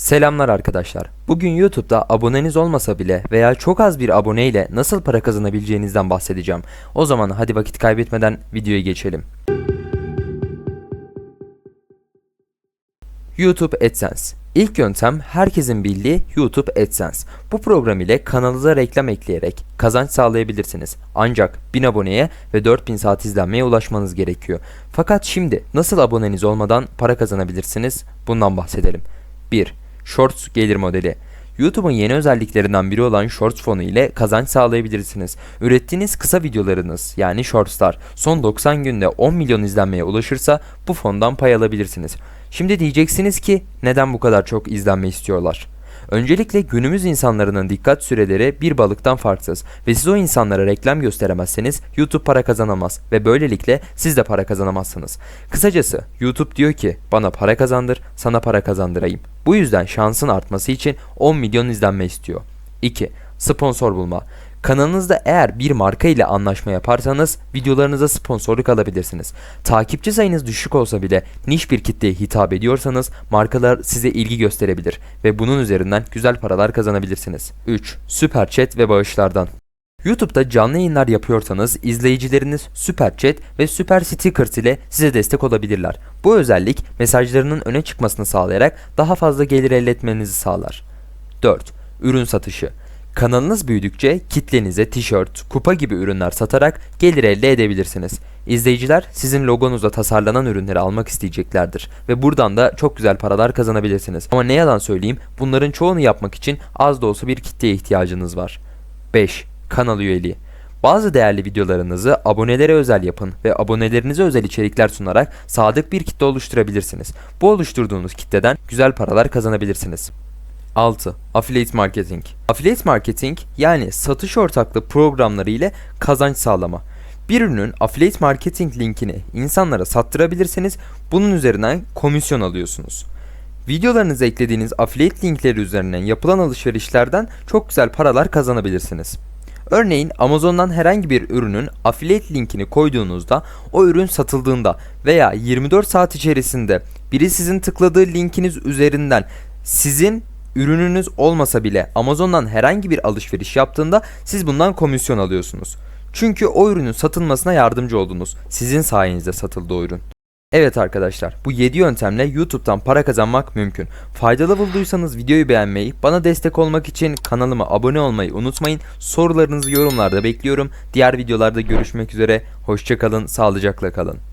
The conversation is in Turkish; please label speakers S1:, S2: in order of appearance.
S1: Selamlar arkadaşlar. Bugün YouTube'da aboneniz olmasa bile veya çok az bir abone ile nasıl para kazanabileceğinizden bahsedeceğim. O zaman hadi vakit kaybetmeden videoya geçelim. YouTube AdSense İlk yöntem herkesin bildiği YouTube AdSense. Bu program ile kanalınıza reklam ekleyerek kazanç sağlayabilirsiniz. Ancak 1000 aboneye ve 4000 saat izlenmeye ulaşmanız gerekiyor. Fakat şimdi nasıl aboneniz olmadan para kazanabilirsiniz? Bundan bahsedelim. 1. Shorts gelir modeli. YouTube'un yeni özelliklerinden biri olan Shorts fonu ile kazanç sağlayabilirsiniz. Ürettiğiniz kısa videolarınız yani Shorts'lar son 90 günde 10 milyon izlenmeye ulaşırsa bu fondan pay alabilirsiniz. Şimdi diyeceksiniz ki neden bu kadar çok izlenme istiyorlar? Öncelikle günümüz insanların dikkat süreleri bir balıktan farksız ve siz o insanlara reklam gösteremezseniz YouTube para kazanamaz ve böylelikle siz de para kazanamazsınız. Kısacası YouTube diyor ki bana para kazandır, sana para kazandırayım. Bu yüzden şansın artması için 10 milyon izlenme istiyor. 2. Sponsor bulma. Kanalınızda eğer bir marka ile anlaşma yaparsanız videolarınıza sponsorluk alabilirsiniz. Takipçi sayınız düşük olsa bile niş bir kitleye hitap ediyorsanız markalar size ilgi gösterebilir ve bunun üzerinden güzel paralar kazanabilirsiniz. 3. Süper Chat ve bağışlardan. YouTube'da canlı yayınlar yapıyorsanız izleyicileriniz Super Chat ve Super Stickers ile size destek olabilirler. Bu özellik mesajlarının öne çıkmasını sağlayarak daha fazla gelir elde etmenizi sağlar. 4. Ürün satışı. Kanalınız büyüdükçe kitlenize tişört, kupa gibi ürünler satarak gelir elde edebilirsiniz. İzleyiciler sizin logonuzla tasarlanan ürünleri almak isteyeceklerdir ve buradan da çok güzel paralar kazanabilirsiniz. Ama ne yalan söyleyeyim bunların çoğunu yapmak için az da olsa bir kitleye ihtiyacınız var. 5. Kanal üyeliği. Bazı değerli videolarınızı abonelere özel yapın ve abonelerinize özel içerikler sunarak sadık bir kitle oluşturabilirsiniz. Bu oluşturduğunuz kitleden güzel paralar kazanabilirsiniz. 6. Affiliate Marketing Affiliate Marketing yani satış ortaklığı programları ile kazanç sağlama. Bir ürünün affiliate marketing linkini insanlara sattırabilirseniz bunun üzerinden komisyon alıyorsunuz. Videolarınıza eklediğiniz affiliate linkleri üzerinden yapılan alışverişlerden çok güzel paralar kazanabilirsiniz. Örneğin Amazon'dan herhangi bir ürünün affiliate linkini koyduğunuzda o ürün satıldığında veya 24 saat içerisinde biri sizin tıkladığı linkiniz üzerinden sizin ürününüz olmasa bile Amazon'dan herhangi bir alışveriş yaptığında siz bundan komisyon alıyorsunuz. Çünkü o ürünün satılmasına yardımcı oldunuz. Sizin sayenizde satıldı o ürün. Evet arkadaşlar bu 7 yöntemle YouTube'dan para kazanmak mümkün. Faydalı bulduysanız videoyu beğenmeyi, bana destek olmak için kanalıma abone olmayı unutmayın. Sorularınızı yorumlarda bekliyorum. Diğer videolarda görüşmek üzere. Hoşçakalın, sağlıcakla kalın.